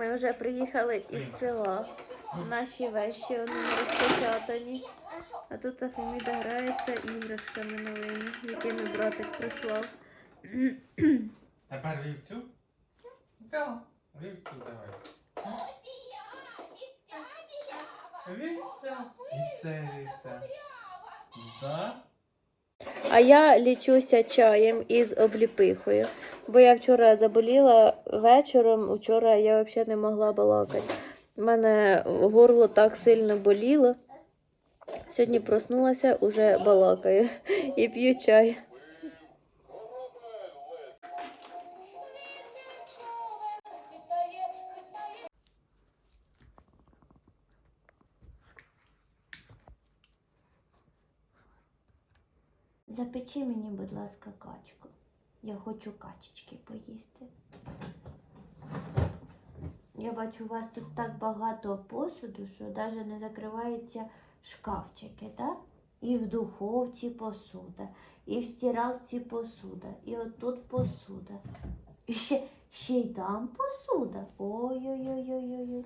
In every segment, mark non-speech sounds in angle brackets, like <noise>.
Ми вже приїхали із села. Наші вещі вони розпечатані. А тут Афеміда грається іграшками новими, якими братик прислав. Тепер вівцю? Так, вівцю давай. Вівця. Це вівця. Да? А я лічуся чаєм із обліпихою. Бо я вчора заболіла вечором, вчора я взагалі не могла балакати. У мене горло так сильно боліло. Сьогодні проснулася, уже балакаю <laughs> і п'ю чай. Запечи мені, будь ласка, качку. Я хочу качечки поїсти. Я бачу, у вас тут так багато посуду, що навіть не закриваються шкафчики, так? І в духовці посуда, і в стиралці посуда, і отут посуда. І ще, ще й там посуда. Ой-ой-ой-ой-ой.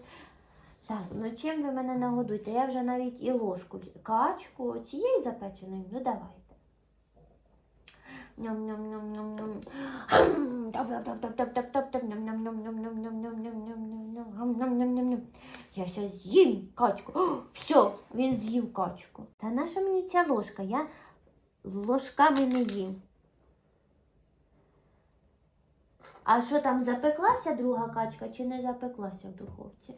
Так, ну чим ви мене нагодуєте? Я вже навіть і ложку, качку цієї запеченої, ну давайте. Я зараз з'їм качку. О, все, він з'їв качку. Та наша мені ця ложка? Я ложками не їм. А що там запеклася друга качка чи не запеклася в духовці?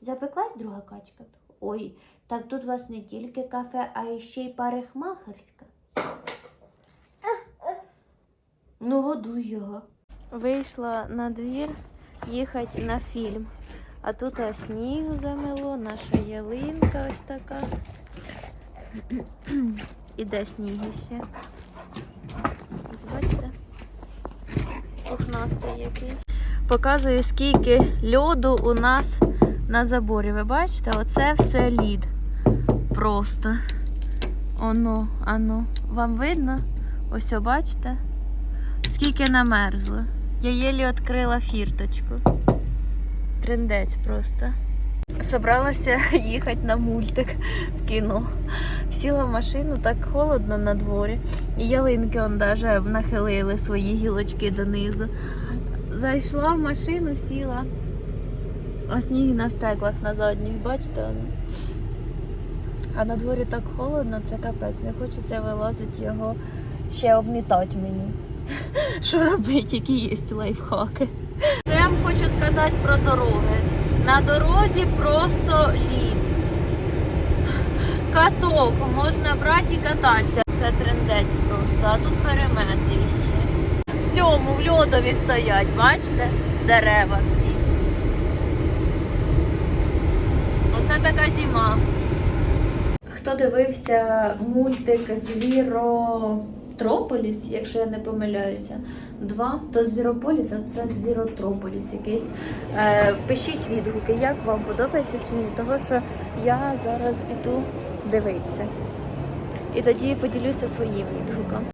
Запеклась друга качка? Ой, так тут у вас не тільки кафе, а ще й парикмахерська. Ну, годуй його. Вийшла на двір їхати на фільм. А тут а, снігу замело, наша ялинка ось така. <clears throat> Іде сніг ще. Бачите? Пухнастий який. Показую, скільки льоду у нас на заборі. Ви бачите? Оце все лід. Просто. Оно, ано. Вам видно? Ось, бачите? Скільки намерзло. Я єлі відкрила фірточку. Трендець просто. Собралася <laughs> їхати на мультик в кіно. Сіла в машину, так холодно на дворі. І ялинки он даже нахилили свої гілочки донизу. Зайшла в машину, сіла. А сніг на стеклах на задніх, бачите? А на дворі так холодно, це капець. Не хочеться вилазити його ще обмітати мені. <laughs> Що робити, які є лайфхаки? Що я вам хочу сказати про дороги. На дорозі просто лід. Каток можна брати і кататися. Це трендець просто, а тут перемети ще. В цьому в льодові стоять, бачите? Дерева всі. Оце така зима. Хто дивився мультик Звіротрополіс, якщо я не помиляюся, два, то Звірополіс, а це Звіротрополіс якийсь. Е, пишіть відгуки, як вам подобається чи ні, того що я зараз іду дивитися. І тоді поділюся своїм відгуком.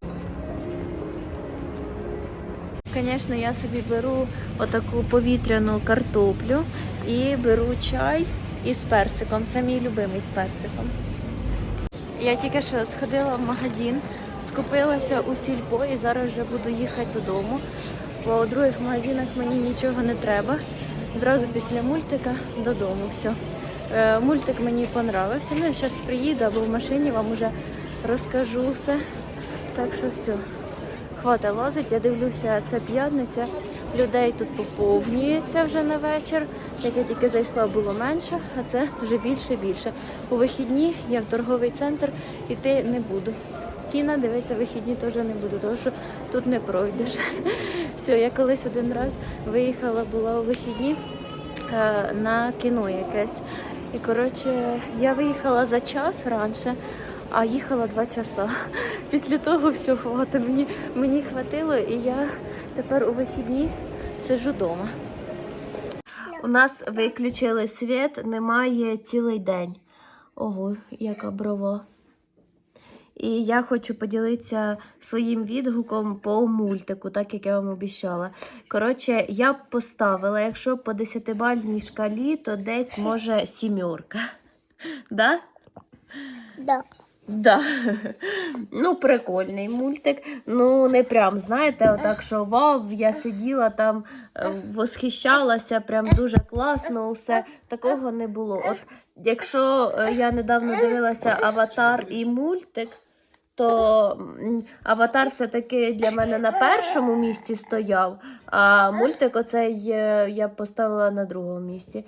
Звісно, я собі беру отаку повітряну картоплю і беру чай із персиком. Це мій любимий з персиком. Я тільки що сходила в магазин, скупилася у сільпо і зараз вже буду їхати додому. У других магазинах мені нічого не треба. Зразу після мультика додому. Все. Мультик мені понравився. Ну, я зараз приїду або в машині вам вже розкажу все. Так що все. Хвата лазить, я дивлюся, це п'ятниця. Людей тут поповнюється вже на вечір. Як я тільки зайшла, було менше, а це вже більше і більше. У вихідні я в торговий центр йти не буду. Кіна дивитися вихідні теж не буду, тому що тут не пройдеш. <laughs> Все, я колись один раз виїхала, була у вихідні е, на кіно якесь. І коротше, я виїхала за час раніше, а їхала два часа. <laughs> Після того все хватить. Мені, мені хватило, і я тепер у вихідні сиджу вдома. У нас виключили світ, немає цілий день. Ого, яка брова. І я хочу поділитися своїм відгуком по мультику, так як я вам обіцяла. Коротше, я б поставила, якщо по 10-бальній шкалі, то десь може сімерка. Да? Да. Да. Ну, прикольний мультик. Ну, не прям, знаєте, отак, що вау, я сиділа там, е, восхищалася, прям дуже класно усе. Такого не було. От якщо е, я недавно дивилася Аватар і мультик, то Аватар все-таки для мене на першому місці стояв, а мультик оцей е, я поставила на другому місці.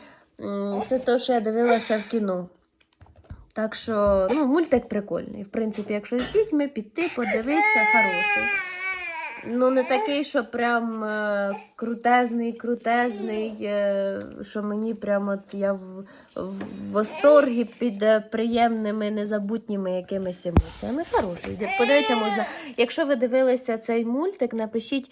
Це те, що я дивилася в кіно. Так що, ну, мультик прикольний. В принципі, якщо з дітьми піти, подивитися, хороший. Ну, не такий, що прям е, крутезний, крутезний, е, що мені прям от я в, в восторгі під е, приємними, незабутніми якимись емоціями. Хороший. Подивіться, можна. Якщо ви дивилися цей мультик, напишіть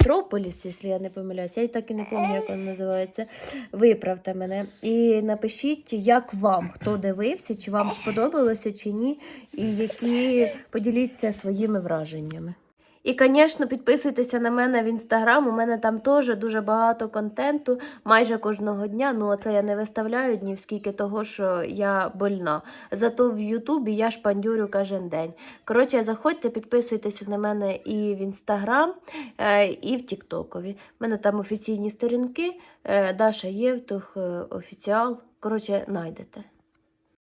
Звіротрополіс, якщо я не помиляюся. Я так і не пам'ятаю, як він називається. Виправте мене. І напишіть, як вам, хто дивився, чи вам сподобалося, чи ні, і які поділіться своїми враженнями. І, звісно, підписуйтеся на мене в інстаграм. У мене там теж дуже багато контенту майже кожного дня. Ну, оце я не виставляю днів, скільки того, що я больна. Зато в Ютубі я шпандюрю кожен день. Коротше, заходьте, підписуйтеся на мене і в інстаграм, е, і в Тіктокові. У мене там офіційні сторінки. Е, Даша Євтух, е, офіціал. Коротше, знайдете.